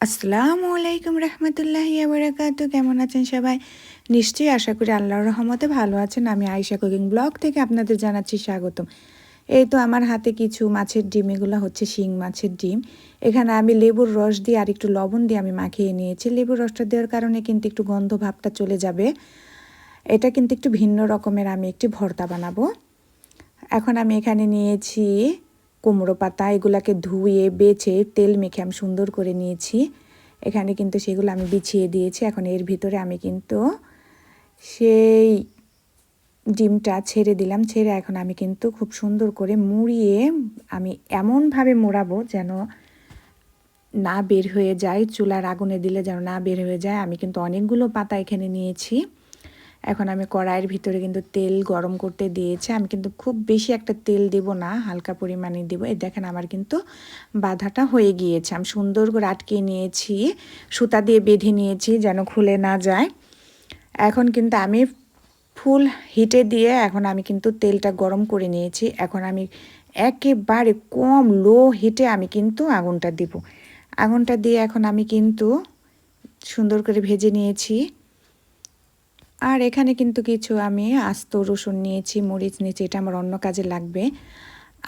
আসসালামু আলাইকুম রহমতুল্লাহি আবরাকাতু কেমন আছেন সবাই? নিশ্চয়ই আশা করি আল্লাহর রহমতে ভালো আছেন। আমি আয়শা কুকিং ব্লগ থেকে আপনাদের জানাচ্ছি স্বাগতম। এই তো আমার হাতে কিছু মাছের ডিম, এগুলো হচ্ছে শিং মাছের ডিম। এখানে আমি লেবুর রস দিয়ে আর একটু লবণ দিয়ে আমি মাখিয়ে নিয়েছি। লেবুর রসটা দেওয়ার কারণে কিন্তু একটু গন্ধ ভাবটা চলে যাবে। এটা কিন্তু একটু ভিন্ন রকমের আমি একটি ভর্তা বানাবো। এখন আমি এখানে নিয়েছি কুমড়ো পাতা এগুলাকে ধুয়ে, বেছে তেল মেখে আমি সুন্দর করে নিয়েছি। এখানে কিন্তু সেগুলো আমি বিছিয়ে দিয়েছি। এখন এর ভিতরে আমি কিন্তু সেই ডিমটা ছেড়ে দিলাম। ছেড়ে এখন আমি কিন্তু খুব সুন্দর করে মুড়িয়ে আমি এমনভাবে মোড়াবো যেন না বের হয়ে যায়, চুলার আগুনে দিলে যেন না বের হয়ে যায়। আমি কিন্তু অনেকগুলো পাতা এখানে নিয়েছি। এখন আমি কড়াইয়ের ভিতরে কিন্তু তেল গরম করতে দিয়েছি। আমি কিন্তু খুব বেশি একটা তেল দেব না, হালকা পরিমাণে দেবো। এই দেখেন আমার কিন্তু বাধাটা হয়ে গিয়েছে। আমি সুন্দর করে আটকে নিয়েছি, সুতা দিয়ে বেঁধে নিয়েছি যেন খুলে না যায়। এখন কিন্তু আমি ফুল হিটে দিয়ে এখন আমি কিন্তু তেলটা গরম করে নিয়েছি। এখন আমি একেবারে কম লো হিটে আমি কিন্তু আগুনটা দিব। আগুনটা দিয়ে এখন আমি কিন্তু সুন্দর করে ভেজে নিয়েছি। আর এখানে কিন্তু কিছু আমি আস্ত রসুন নিয়েছি, মরিচ নিয়েছি, এটা আমার অন্য কাজে লাগবে।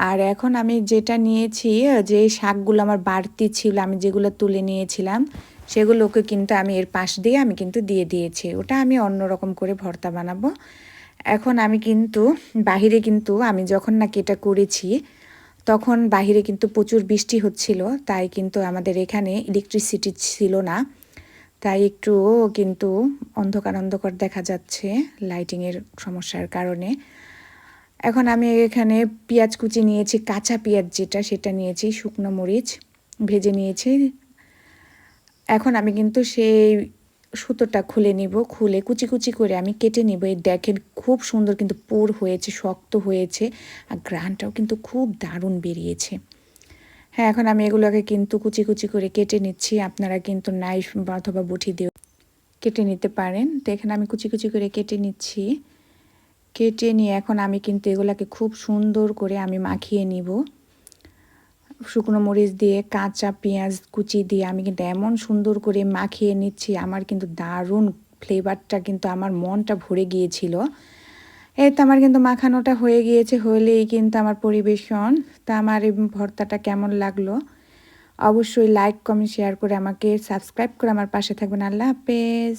আর এখন আমি যেটা নিয়েছি, যে শাকগুলো আমার বাড়তি ছিল, আমি যেগুলো তুলে নিয়েছিলাম, সেগুলোকে কিন্তু আমি এর পাশ দিয়ে আমি কিন্তু দিয়ে দিয়েছি। ওটা আমি অন্য রকম করে ভর্তা বানাবো। এখন আমি কিন্তু বাহিরে কিন্তু আমি যখন নাকি এটা করেছি, তখন বাহিরে কিন্তু প্রচুর বৃষ্টি হচ্ছিল, তাই কিন্তু আমাদের এখানে ইলেকট্রিসিটি ছিল না। তাই একটু কিন্তু অন্ধকার অন্ধকার দেখা যাচ্ছে লাইটিংয়ের সমস্যার কারণে। এখন আমি এখানে পেঁয়াজ কুচি নিয়েছি, কাঁচা পেঁয়াজ যেটা, সেটা নিয়েছি, শুকনো মরিচ ভেজে নিয়েছি। এখন আমি কিন্তু সেই সুতোটা খুলে নিব, খুলে কুচি কুচি করে আমি কেটে নিব। এই দেখেন খুব সুন্দর কিন্তু পোর হয়েছে, শক্ত হয়েছে, আর গ্রানটাও কিন্তু খুব দারুণ বেরিয়েছে। হ্যাঁ এখন আমি এগুলোকে কিন্তু কুচি কুচি করে কেটে নিচ্ছি। আপনারা কিন্তু নাইফ অথবা বুঠি দিয়ে কেটে নিতে পারেন। তো এখানে আমি কুচি কুচি করে কেটে নিচ্ছি। কেটে নিয়ে এখন আমি কিন্তু এগুলাকে খুব সুন্দর করে আমি মাখিয়ে নিব। শুকনো মরিচ দিয়ে, কাঁচা পেঁয়াজ কুচি দিয়ে আমি কিন্তু এমন সুন্দর করে মাখিয়ে নিচ্ছি। আমার কিন্তু দারুণ ফ্লেভারটা কিন্তু আমার মনটা ভরে গিয়েছিল। এই তো আমার কিন্তু মাখানোটা হয়ে গিয়েছে, হলেই কিন্তু আমার পরিবেশন। তা আমার এই ভর্তাটা কেমন লাগল? অবশ্যই লাইক কমেন্ট শেয়ার করে আমাকে সাবস্ক্রাইব করে আমার পাশে থাকবেন। আল্লাহ হাফেজ।